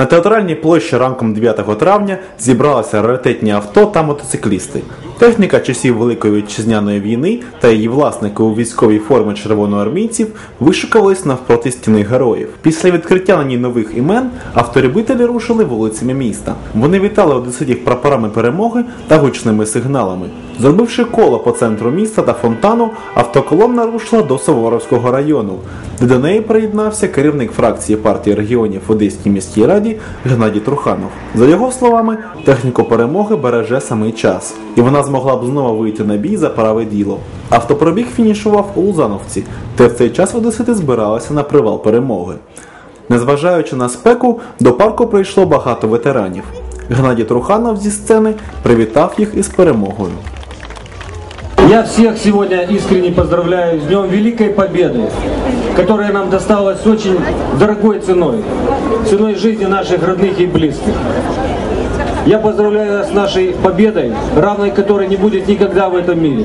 На театральній площі ранком 9 травня зібралися раритетні авто та мотоциклісти. Техніка часів Великої вітчизняної війни та її власники у військовій формі червоноармійців вишукувались навпроти стіни героїв. Після відкриття на ній нових імен авторибителі рушили вулицями міста. Вони вітали одеситів прапорами перемоги та гучними сигналами. Зробивши коло по центру міста та фонтану, автоколонна рушила до Суворовського району, де до неї приєднався керівник фракції партії регіонів в Одеській міській раді Геннадій Труханов. За його словами, техніку перемоги береже самий час, і вона змогла б знову вийти на бій за праве діло. Автопробіг фінішував у Лузановці, де в цей час одесити збиралися на привал перемоги. Незважаючи на спеку, до парку прийшло багато ветеранів. Геннадій Труханов зі сцени привітав їх із перемогою. Я всех сегодня искренне поздравляю с Днем Великой Победы, которая нам досталась очень дорогой ценой, ценой жизни наших родных и близких. Я поздравляю вас с нашей победой, равной которой не будет никогда в этом мире.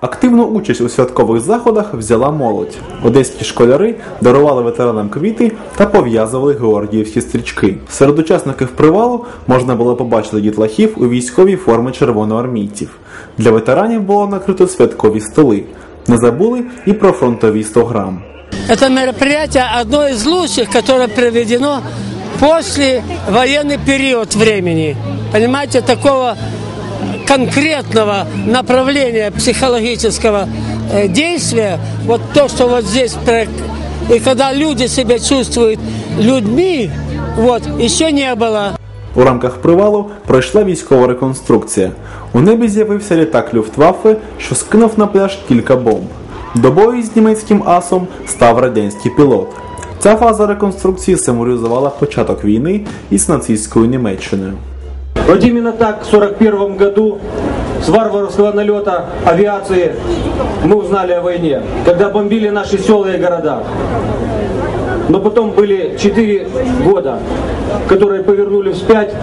Активну участь у святкових заходах взяла молодь. Одеські школяри дарували ветеранам квіти та пов'язували георгіївські стрічки. Серед учасників привалу можна було побачити дітлахів у військовій формі червоноармійців. Для ветеранів було накрито святкові столи. Не забули і про фронтові 100 грам. Это мероприятие одно из лучших, которое проведено после военный период времени. Понимаете, такого конкретного направления психологического э, действия, вот то, что вот здесь, про- и когда люди себя чувствуют людьми, вот, еще не было. У рамках привалу пройшла військова реконструкція. У небі з'явився літак Люфтваффе, що скинув на пляж кілька бомб. До бою з німецьким асом став радянський пілот. Ця фаза реконструкції символізувала початок війни із нацистською Німеччиною. Вот именно так в 1941 году с варварского налета авиации мы узнали о войне, когда бомбили наши села и города. Но потом были 4 года, которые повернули вспять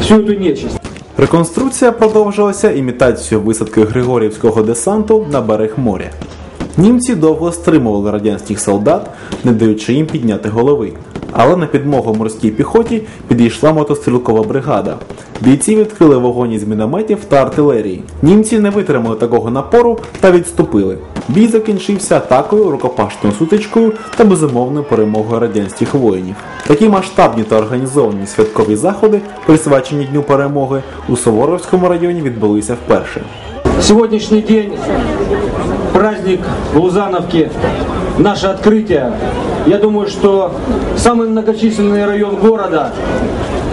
всю эту нечисть. Реконструкція продовжилася імітацією висадки Григорівського десанту на берег моря. Німці довго стримували радянських солдат, не даючи їм підняти голови. Але на підмогу морській піхоті підійшла мотострілкова бригада. Бійці відкрили вогонь із мінометів та артилерії. Німці не витримали такого напору та відступили. Бій закінчився атакою, рукопашною сутичкою та безумовною перемогою радянських воїнів. Такі масштабні та організовані святкові заходи, присвячені Дню перемоги, у Суворовському районі відбулися вперше. Сегодняшний день, праздник в Лузановке, наше открытие. Я думаю, что самый многочисленный район города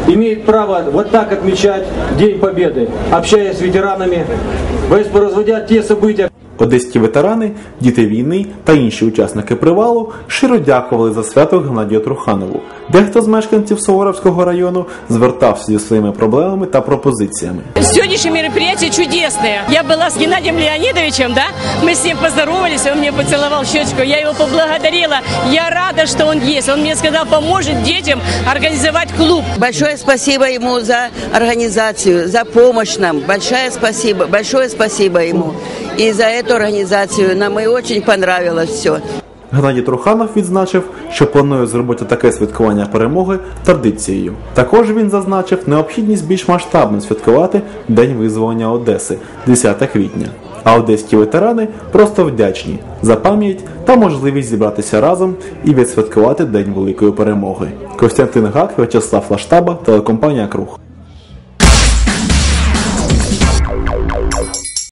имеет право вот так отмечать День Победы, общаясь с ветеранами, воспроизводя те события, Одеські ветерани, діти війни та інші учасники привалу щиро дякували за свято Геннадію Труханову. Дехто з мешканців Суворовського району звертався зі своїми проблемами та пропозиціями. Сегодняшнее мероприятие чудесное. Я была с Геннадием Леонидовичем, да? Мы с ним поздоровались, он мне поцеловал щечку. Я его поблагодарила. Я рада, что он есть. Он мне сказал, поможет детям организовать клуб. Большое спасибо ему за организацию, за помощь нам. Большое спасибо, большое спасибо ему. И за эту организацию нам и очень понравилось все. Геннадій Труханов відзначив, що планує зробити таке святкування перемоги традицією. Також він зазначив необхідність більш масштабно святкувати День визволення Одеси 10 квітня. А одеські ветерани просто вдячні за пам'ять та можливість зібратися разом і відсвяткувати День великої перемоги. Костянтин Гак, В'ячеслав Лаштаба, телекомпанія Круг.